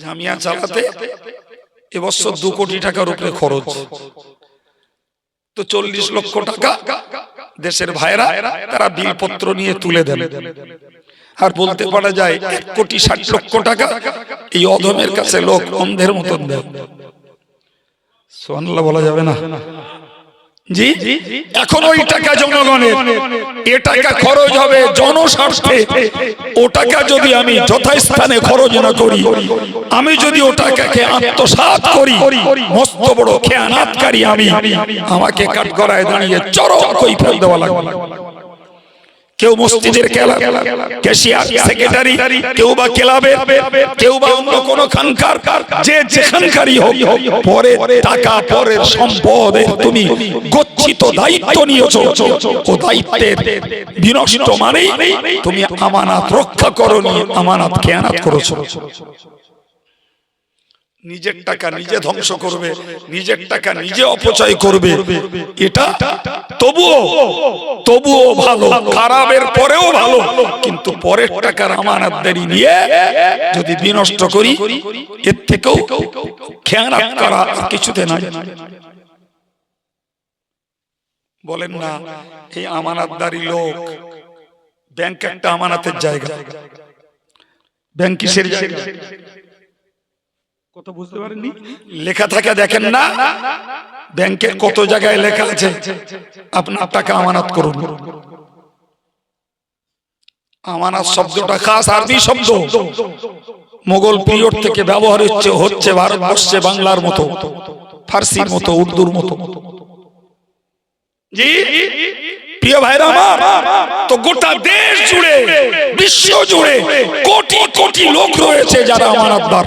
জামিয়া চালাতে এবছর দু কোটি টাকার উপরে খরচ। তো চল্লিশ লক্ষ টাকা দেশের ভাইরা তারা বিলপত্র নিয়ে তুলে দেন। আর বলতে পারা যায়, এক কোটি ষাট লক্ষ টাকা এই অধমের কাছে লোক অন্ধের মতন দেয় সোহানাল্লাহ বলা যাবে না? জি? এখন ওই টাকা জনগণের। এ টাকা খরচ হবে জনস্বার্থে। ও টাকা যদি আমি যথাস্থানে খরচ না করি, আমি যদি ও টাকাকে আত্মসাত করি, মস্ত বড় খেয়ানাতকারী আমি, আমাকে কাঠগড়ায় দাঁড়িয়ে চরম কৈফল দেওয়া লাগবে। কেউ মসজিদের ক্যাশিয়ার সেক্রেটারি কেউ বা ক্লাবের, কেউ বা অন্য কোন খানকার, যে যেখানকারই হোক, পরে টাকা পরের সম্পদ তুমি গচ্ছিত দায়িত্ব নিয়েছো। ও দায়িত্বের বিনষ্ট মানেই তুমি আমানাত রক্ষা করনি, আমানাত খেয়ানাত করেছ। নিজের টাকা নিজে ধ্বংস করবে নিজের টাকা নিজে অপচয় করবে। এটা তবুও তবুও ভালো খারাপের পরেও ভালো কিন্তু পরের টাকার আমানতদারি নিয়ে যদি বিনষ্ট করি এর থেকেও খেয়ানাত করা কিছুতে নাই। বলেন না এই আমানতদারি লোক ব্যাংক একটা আমানাতের জায়গা। ব্যাংক কিসের জায়গা? কত বুঝতে পারেননি? লেখা থাকে দেখেন না? ব্যাংকের কত জায়গায় লেখা আছে? আপনার টাকা আমানত করুন। আমানত শব্দটা খাস আরবি শব্দ। মোগল পিরিয়ড থেকে ব্যবহার হচ্ছে হচ্ছে ভারতবর্ষে বাংলার মতো ফার্সির মতো উর্দুর মতো। জি? প্রিয় ভাইরা আমার তো গোটা দেশ জুড়ে বিশ্ব জুড়ে কোটি কোটি লোক রয়েছে যারা আমানতদার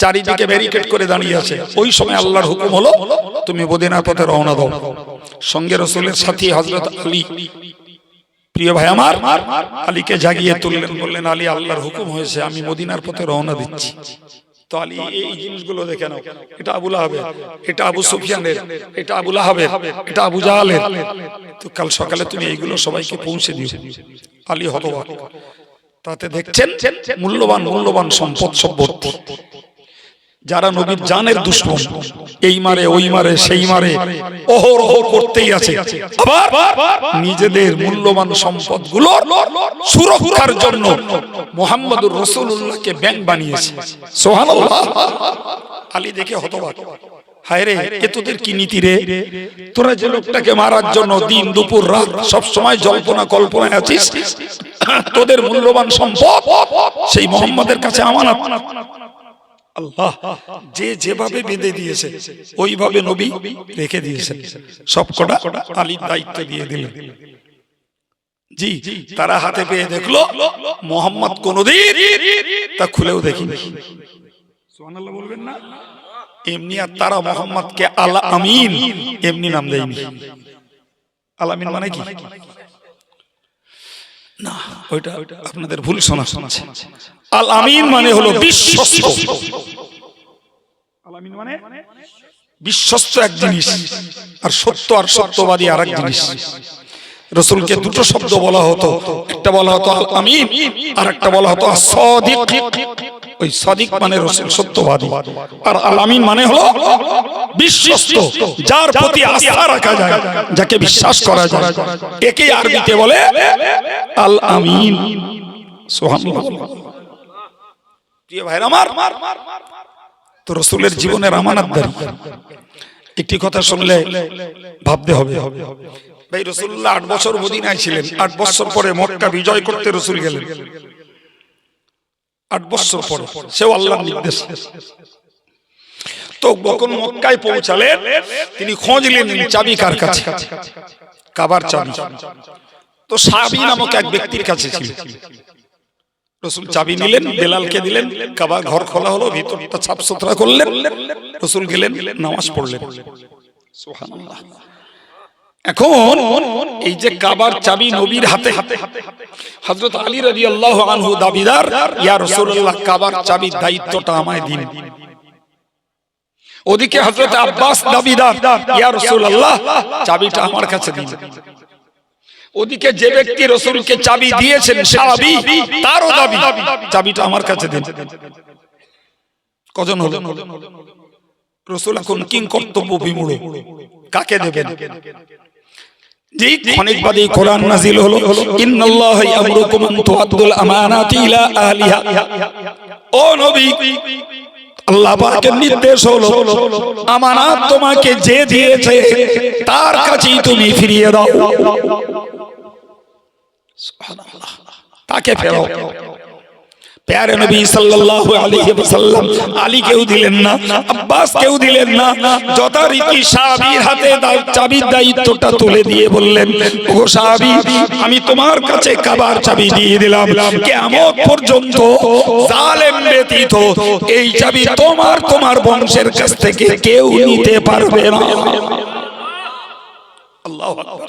চারিদিকে ব্যারিকেড করে দাঁড়িয়ে আছে। ওই সময় আল্লাহর হুকুম হলো তুমি মদিনার পথে রওনা দাও। সঙ্গে রসুলের সাথী হযরত আলী। প্রিয় ভাই আমার আলীকে জাগিয়ে তুললেন। বললেন আলী আল্লাহর হুকুম হয়েছে আমি মদিনার পথে রওনা দিচ্ছি। তো আলী এই জিনিসগুলো দেখে নাও। এটা আবুল আহাবের এটা আবু সুফিয়ানের এটা আবুল আহাবের এটা আবু জাহালের। তো কাল সকালে তুমি এইগুলো সবাইকে পৌঁছে দিও। আলী হতবাক। তাতে দেখছেন মূল্যবান মূল্যবান সম্পদ সম্পত্তি যারা নবীর জানের দুশ্মন, এই মারে, ওই মারে, সেই মারে অহরহ করতেই আছে। নিজেদের মূল্যবান সম্পদগুলো সুরক্ষার জন্য মোহাম্মদুর রসুল্লাহকে ব্যাংক বানিয়েছে। সোহানুল্লাহ আলী দেখে হতবাক। হায় রে, এ তোদের কি নীতি রে? তোরা যে লোকটাকে মারার জন্য দিন, দুপুর, রাত জল্পনা, কল্পনায় তোদের মূল্যবান সম্পদ সেই মোহাম্মদের কাছে আমানত। যে যেভাবে বেঁধে দিয়েছে, ওইভাবে নবী রেখে দিয়েছেন সব কটা আলীর দায়িত্ব দিয়ে দিলেন জি, তারা হাতে পেয়ে দেখল, মোহাম্মদ কোনদিন তা খুলেও না? এমনি আর তারা মোহাম্মদকে আল আমিন এমনি নাম দেয়নি। আল আমিন মানে কি? না, ওইটা আপনাদের ভুল শোনা শোনা। আল আমিন মানে হলো বিশ্বস্ত। মানে? বিশ্বস্ত এক জিনিস আর সত্য আর সত্যবাদী আর এক জিনিস। রসুলকে দুটো শব্দ বলা হতো, একটা বলা হতো আমিন আর একটা বলা হতো ওই মানে রসুল সত্যবাদী। আর আল আমিন মানে হলো বিশ্বস্ত, যার প্রতি আস্থা রাখা যায়, যাকে বিশ্বাস করা যায়। একে আরবিতে বলে আল আমিন। প্রিয় ভাইরা আমার তো রসুলের জীবনের আমানতদারি একটি কথা শুনলে ভাবতে হবে। ভাই, রসুল্লাহ আট বছর মদিনায় ছিলেন। আট বছর পরে মক্কা বিজয় করতে রসুল গেলেন। আট বছর পরে সেও আল্লাহর নির্দেশ। তো যখন মক্কায় পৌঁছালেন, তিনি খোঁজ নিলেন চাবি কার কাছে? কাবার চাবি। তো সাবি নামক এক ব্যক্তির কাছে ছিল। রসুল চাবি নিলেন বেলালকে দিলেন কাবা ঘর খোলা হলো ভিতরটা সাফ সুতরা করলেন রসুল গেলেন নামাজ পড়লেন। এখন এই যে কাবার চাবি নবীর হাতে হাতে হযরত আলী রাদিয়াল্লাহু আনহু দাবিদার ইয়া রাসূলুল্লাহ কাবার চাবির দায়িত্বটা আমায় দিন। ওদিকে হযরত আব্বাস দাবিদার ইয়া চাবিটা আমার কাছে দিন। ওদিকে যে ব্যক্তি রসুলকে চাবি দিয়েছেন সাহাবী, তারও দাবি। চাবিটা আমার কাছে দিন। কজন হলো? রসুল এখন কিং কর্তব্য বিমূঢ়। কাকে দেবেন? নাজিল তোমাকে যে দিয়েছে, তার কাছেই তুমি ফিরিয়ে দাও। তাকে ফেরাও প্যারে নবী সাল্লাল্লাহু আলাইহি ওয়াসাল্লাম আলী কেউ দিলেন না আব্বাস কেউ দিলেন না যথারীতি সাহাবীর হাতে দা- চাবির দায়িত্বটা তুলে দিয়ে বললেন ও সাহাবী আমি তোমার কাছে কাবার চাবি দিয়ে দিলাম। কিয়ামত পর্যন্ত জালেম ব্যতীত এই চাবি তোমার তোমার বংশের কাছ থেকে কেউ নিতে পারবে না। আল্লাহু আকবার।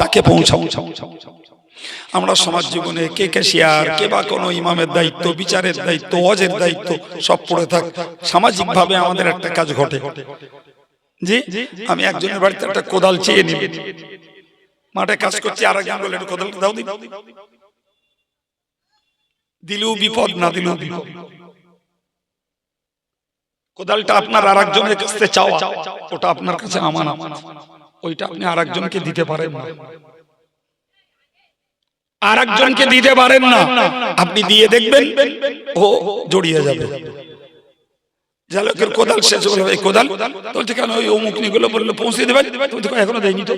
তাকে পৌঁছাও। আমরা সমাজ জীবনে কে ক্যাশিয়ার, কে বা কোনো ইমামের দায়িত্ব, বিচারের দায়িত্ব অজের দায়িত্ব, সব পড়ে থাক। সামাজিক ভাবে আমাদের একটা কাজ ঘটে। জি, আমি একজনের বাড়িতে একটা কোদাল চেয়ে নিই মাঠে কাজ করছি, আর একজন বলে কোদাল দাও দিন দিলেও বিপদ, না দিলেও বিপদ। কোদালটা আপনার আর একজনের কাছে চাওয়া, ওটা আপনার কাছে আমানা ওইটা আপনি আর একজনকে দিতে পারেন না। আর একজনকে দিতে পারেন না। আপনি দিয়ে দেখবেন ও জড়িয়ে যাবে। জালকের কোদাল শেষ হলো এই কোদাল বলছে কেন ওই অমুক নিগুলো বলল পৌঁছে দেবেন বলছে, এখনও দেয়নি তো।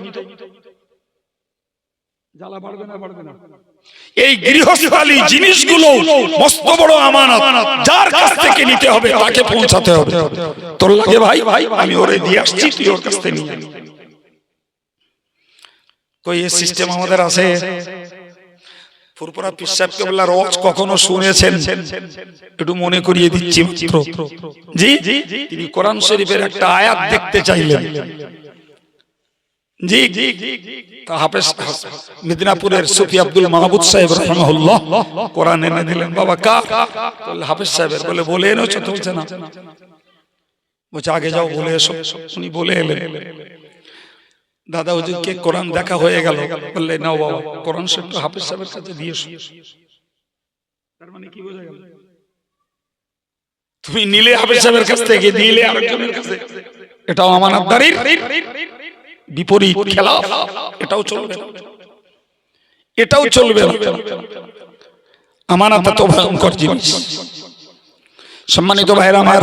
জ্বালা বাড়বে না বাড়বে না। এই গৃহস্থালী জিনিসগুলো মস্ত বড় আমানত। যার কাছ থেকে নিতে হবে তাকে পৌঁছাতে হবে। তোর লাগে ভাই ভাই আমি ওরে দিয়ে আসছি তুই ওর কাছ থেকে নিয়ে কই এই সিস্টেম আমাদের আছে। ফুরপুরা পিসাবকে বললা রোজ কখনো শুনেছেন? একটু মনে করিয়ে দিচ্ছি মাত্র। জি? তিনি কোরআন শরীফের একটা আয়াত দেখতে চাইলেন। জি তা হাফেজ মিদনাপুরের সুফি আব্দুল মাহবুদ সাহেব রহমাহুল্লাহ কোরআন এনে দিলেন বাবা কার বললে হাফেজ সাহেবের বলে বলে এনেছো তো বলছে না। বলছে আগে যাও বলে এসো। উনি বলে এলেন। দাদা হুজুরকে কোরআন দেখা হয়ে গেল। বললে নাও বাবা কোরআন শরীফ হাফেজ সাহেবের কাছে দিয়ে এসো তার মানে কি বোঝা গেল? তুমি নিলে হাফেজ সাহেবের কাছ থেকে দিলে আরেকজনের কাছে। এটাও আমানতদারির বিপরীত খেলা এটাও চলবে। এটাও চলবে না। আমানত তো ভয়ঙ্কর জিনিস। সম্মানিত ভাইরা আমার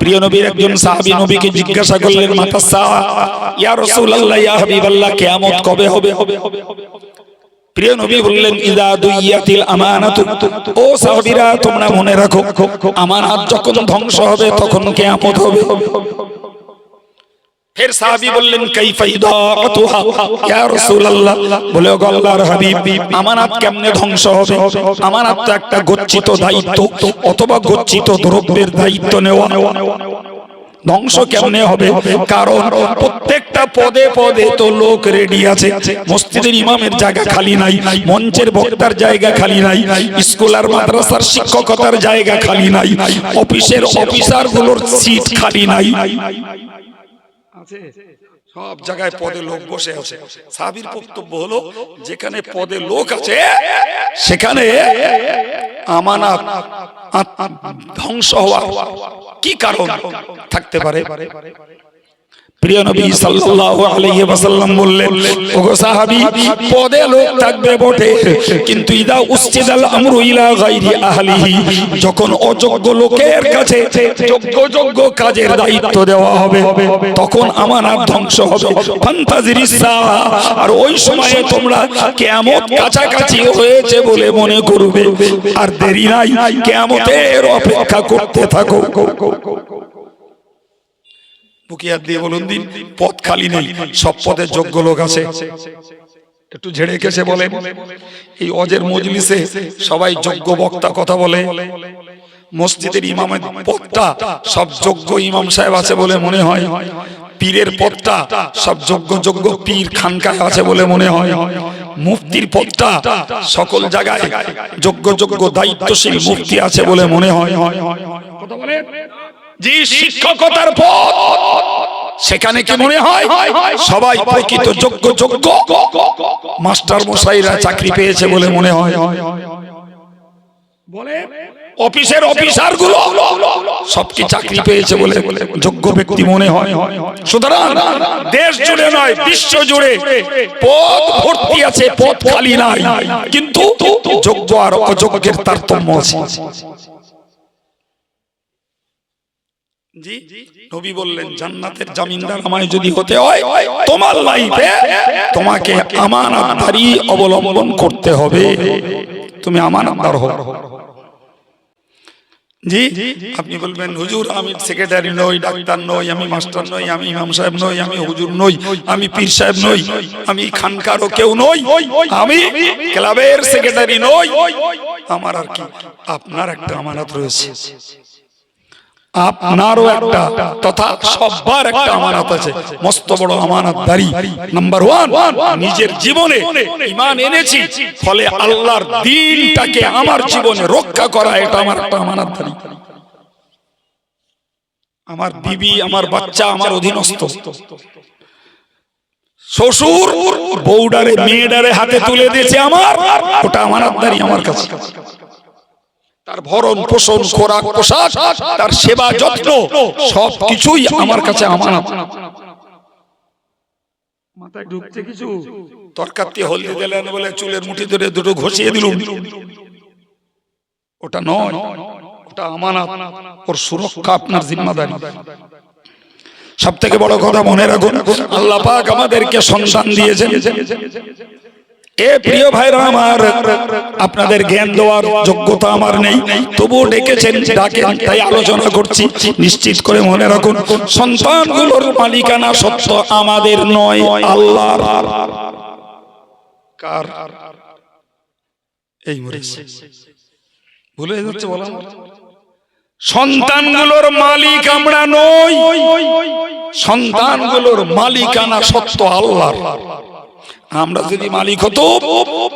প্রিয় নবীর একজন সাহাবী নবীকে জিজ্ঞাসা করলেন মাতা সাহা ইয়া রাসূলুল্লাহ, ইয়া হাবিবাল্লাহ, কিয়ামত কবে হবে? প্রিয় নবী বললেন, ইদা দুইয়াতিল আমানাতু। ও সাহাবীরা, তোমরা মনে রাখো, আমানত যখন ধ্বংস হবে, তখন কিয়ামত হবে। ফের সাহাবী বললেন ধ্বংস হবে? হবে? কারণ প্রত্যেকটা পদে পদে তো লোক রেডি আছে। মসজিদের ইমামের জায়গা খালি নাই, মঞ্চের বক্তার জায়গা খালি নাই, স্কুল আর মাদ্রাসার শিক্ষকতার জায়গা খালি নাই, অফিসের অফিসারগুলোর সিট খালি নাই। সব জায়গায় পদে লোক বসে আছে। সাবির বক্তব্য হলো যেখানে পদে লোক আছে সেখানে আমানা ধ্বংস হওয়া কি কারণ থাকতে পারে। প্রিয় নবী সাল্লাল্লাহু আলাইহি ওয়াসাল্লাম বললেন, ওগো সাহাবী, পদে লোক থাকবে বটে, কিন্তু ইদা উসজিদাল আমরু ইলা গায়রি আহলিহি, যখন অযোগ্য লোকের কাছে যোগ্য যোগ্য কাজের দায়িত্ব দেওয়া হবে, তখন আমানত ধ্বংস হবে ফান্তাজিরিস সাআ। আর ওই সময়ে তোমরা কিয়ামত কাছাকাছি হয়েছে বলে মনে করবে আর দেরি নাই, কিয়ামতের অপেক্ষা করতে থাকো বুকিয়ার দিয়ে বলুন দিন। পথ খালি নেই সব পদে যোগ্য লোক আছে। একটু ঝেড়ে কেসে বলে এই অজের মজলিসে সবাই যোগ্য বক্তা কথা বলে। মসজিদের ইমামের পদটা সব যোগ্য ইমাম সাহেব আছে বলে মনে হয়। পীরের পদটা সব যোগ্য যোগ্য পীর খানকায় আছে বলে মনে হয়। মুফতির পদটা সকল জায়গায় যোগ্য যোগ্য দায়িত্বশীল মুফতি আছে বলে মনে হয়। কথা বলে যে শিক্ষকতার পদ সেখানে কি মনে হয়? সবাই প্রকৃত যোগ্য যোগ্য। মাস্টার মশাইরা চাকরি পেয়েছে বলে মনে হয়। বলে অফিসের অফিসারগুলো সব চাকরি পেয়েছে বলে যোগ্য ব্যক্তি মনে হয়। সুতরাং দেশ জুড়ে নয় বিশ্ব জুড়ে পদ ভর্তি আছে পদ খালি নাই। কিন্তু যোগ্য আর অযোগ্যের তারতম্য আছে। জি? নবী বললেন জান্নাতের জামিনদার আমায় যদি হতে হয় তোমার লাইফে তোমাকে আমানতদারি অবলম্বন করতে হবে। তুমি আমানতদার হও। জি। আপনি বলবেন হুজুর আমি সেক্রেটারি নই ডাক্তার নই আমি মাস্টার নই আমি ইমাম সাহেব নই আমি হুজুর নই আমি পীর সাহেব নই আমি খানকারও কেউ নই আমি ক্লাবের সেক্রেটারি নই। আমার আর কি আপনার একটা আমানত রয়েছে। আপনারও একটা, তথা সবার একটা আমানত আছে। মস্ত বড় আমানতদারি নাম্বার ওয়ান নিজের জীবনে ইমান এনেছি, ফলে আল্লাহর দিনটাকে আমার জীবনে রক্ষা করা, এটা আমার একটা আমানতদারি আমার বিবি, আমার বাচ্চা, আমার অধীনস্থ। শ্বশুর বউডারে, মেয়েডারে হাতে তুলে দিয়েছে আমার, ওটা আমানতদারি আমার কাছে। তার ভরণ পোষণ খোরাক পোশাক তার সেবা যত্ন সব কিছুই আমার কাছে আমানত মাথায় ঢুকছে কিছু? তরকারি হলদি দিলেন বলে চুলের মুঠি ধরে দুটো ঘষিয়ে দিলুম। ওটা নয় ওটা আমানত ওর সুরক্ষা আপনার জিম্মাদারি। সব থেকে বড় কথা মনে রাখুন আল্লাহ পাক আমাদেরকে সন্তান দিয়েছেন। এ প্রিয় ভাইরা আমার, আপনাদের জ্ঞান দেওয়ার যোগ্যতা আমার নেই। তবুও ডেকেছেন, ডাকেন, তাই আলোচনা করছি। নিশ্চিত করে মনে রাখুন, সন্তানগুলোর মালিকানা সত্য আমাদের নয়, আল্লাহর। কার? এই ভুলে যাচ্ছে বলা সন্তানগুলোর মালিক আমরা নই। সন্তানগুলোর মালিকানা সত্য আল্লাহর। আমরা যদি মালিক হতো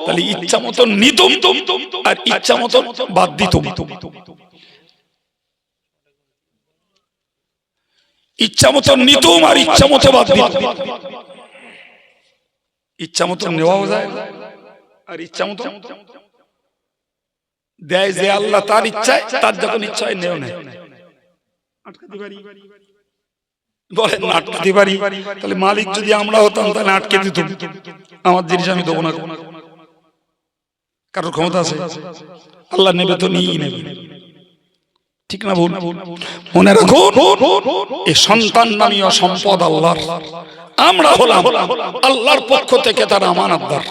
তাহলে ইচ্ছা মতো নিতুম আর ইচ্ছা মতো বাদ দিতুম। ইচ্ছা মতো নিতুম আর ইচ্ছা মতো বাদ দিতুম। ইচ্ছা মতো নেওয়াও যায় আর ইচ্ছা মতো দেয় যে আল্লাহ তার ইচ্ছায় তার যখন ইচ্ছা হয় নেও নেয় আটকাতে পারি? বলেন আটকাতে পারি তাহলে মালিক যদি আমরা হতাম তাহলে আটকে দিতাম। আমার জিনিস আমি দেবো না। কারোর ক্ষমতা আছে? আল্লাহ নেবে তো নিয়েই নেবে। ঠিক না ভুল? মনে রাখুন এই সন্তান নামীয় সম্পদ আল্লাহর। আমরা হলাম আল্লাহর পক্ষ থেকে তার আমানতদার